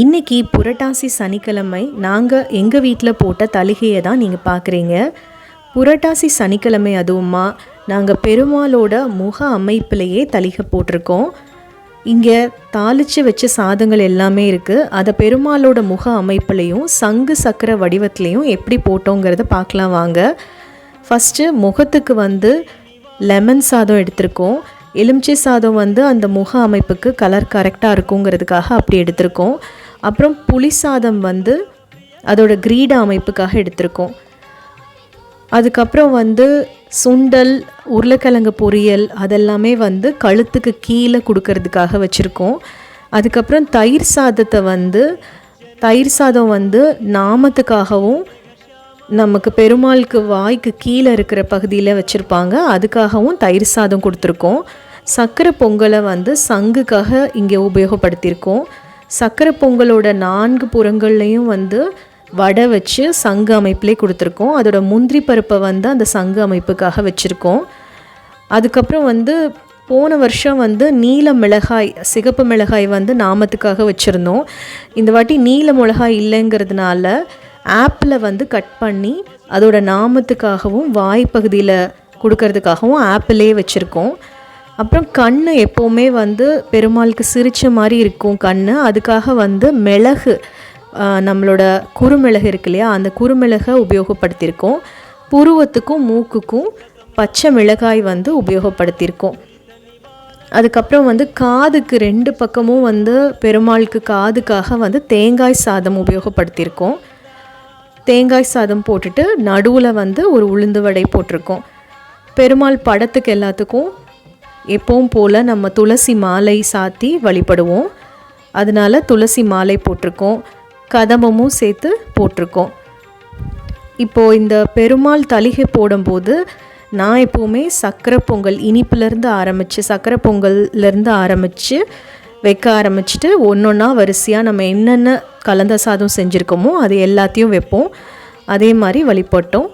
இன்னைக்கு புரட்டாசி சனிக்கிழமை நாங்கள் எங்கள் வீட்டில் போட்ட தலிகையை தான் நீங்கள் பார்க்குறீங்க புரட்டாசி சனிக்கிழமை அதுவுமா நாங்கள் பெருமாளோட முக அமைப்பிலேயே தலிகை போட்டிருக்கோம். இங்கே தாளித்து வச்ச சாதங்கள் எல்லாமே இருக்குது அதை பெருமாளோட முக அமைப்புலையும் சங்கு சக்கர வடிவத்துலேயும் எப்படி போட்டோங்கிறத பார்க்கலாம் வாங்க. ஃபஸ்ட்டு முகத்துக்கு வந்து லெமன் சாதம் எடுத்திருக்கோம். எலுமிச்சை சாதம் வந்து அந்த முக அமைப்புக்கு கலர் கரெக்டாக இருக்குங்கிறதுக்காக அப்படி எடுத்திருக்கோம். அப்புறம் புளி சாதம் வந்து அதோட கிரீட அமைப்புக்காக எடுத்திருக்கோம். அதுக்கப்புறம் வந்து சுண்டல் உருளைக்கிழங்கு பொரியல் அதெல்லாமே வந்து கழுத்துக்கு கீழே கொடுக்கறதுக்காக வச்சுருக்கோம். அதுக்கப்புறம் தயிர் சாதத்தை வந்து தயிர் சாதம் வந்து நாமத்துக்காகவும் நமக்கு பெருமாளுக்கு வாய்க்கு கீழே இருக்கிற பகுதியில் வச்சுருப்பாங்க. அதுக்காகவும் தயிர் சாதம் கொடுத்துருக்கோம். சக்கரை பொங்கலை வந்து சங்குக்காக இங்கே உபயோகப்படுத்தியிருக்கோம். சக்கரை பொங்கலோட நான்கு புறங்கள்லையும் வந்து வடை வச்சு சங்கு அமைப்பிலே கொடுத்துருக்கோம். அதோட முந்திரி பருப்பை வந்து அந்த சங்கு அமைப்புக்காக வச்சுருக்கோம். அதுக்கப்புறம் வந்து போன வருஷம் வந்து நீல மிளகாய் சிகப்பு மிளகாய் வந்து நாமத்துக்காக வச்சுருந்தோம். இந்த வாட்டி நீல மிளகாய் இல்லைங்கிறதுனால ஆப்பில் வந்து கட் பண்ணி அதோட நாமத்துக்காகவும் வாய் பகுதியில் கொடுக்கறதுக்காகவும் ஆப்பிளே வச்சுருக்கோம். அப்புறம் கண் எப்போவுமே வந்து பெருமாளுக்கு சிரிச்ச மாதிரி இருக்கும் கண் அதுக்காக வந்து மிளகு நம்மளோட குறுமிளகு இருக்கு இல்லையா அந்த குறுமிளகை உபயோகப்படுத்தியிருக்கோம். புருவத்துக்கும் மூக்குக்கும் பச்சை மிளகாய் வந்து உபயோகப்படுத்தியிருக்கோம். அதுக்கப்புறம் வந்து காதுக்கு ரெண்டு பக்கமும் வந்து பெருமாளுக்கு காதுக்காக வந்து தேங்காய் சாதம் உபயோகப்படுத்தியிருக்கோம். தேங்காய் சாதம் போட்டுட்டு நடுவில் வந்து ஒரு உளுந்து வடை போட்டிருக்கோம். பெருமாள் படத்துக்கு எல்லாத்துக்கும் எப்பவும் போல் நம்ம துளசி மாலை சாத்தி வழிபடுவோம். அதனால துளசி மாலை போட்டிருக்கோம். கதம்பமும் சேர்த்து போட்டிருக்கோம். இப்போது இந்த பெருமாள் தலிகை போடும்போது நான் எப்போவுமே சக்கரை பொங்கல் இனிப்புலேருந்து ஆரம்பித்து சக்கரை பொங்கல்லேருந்து ஆரம்பித்து வைக்க ஆரம்பிச்சுட்டு ஒன்றொன்னா வரிசையாக நம்ம என்னென்ன கலந்த சாதம் செஞ்சுருக்கோமோ அது எல்லாத்தையும் வைப்போம். அதே மாதிரி வழிபட்டோம்.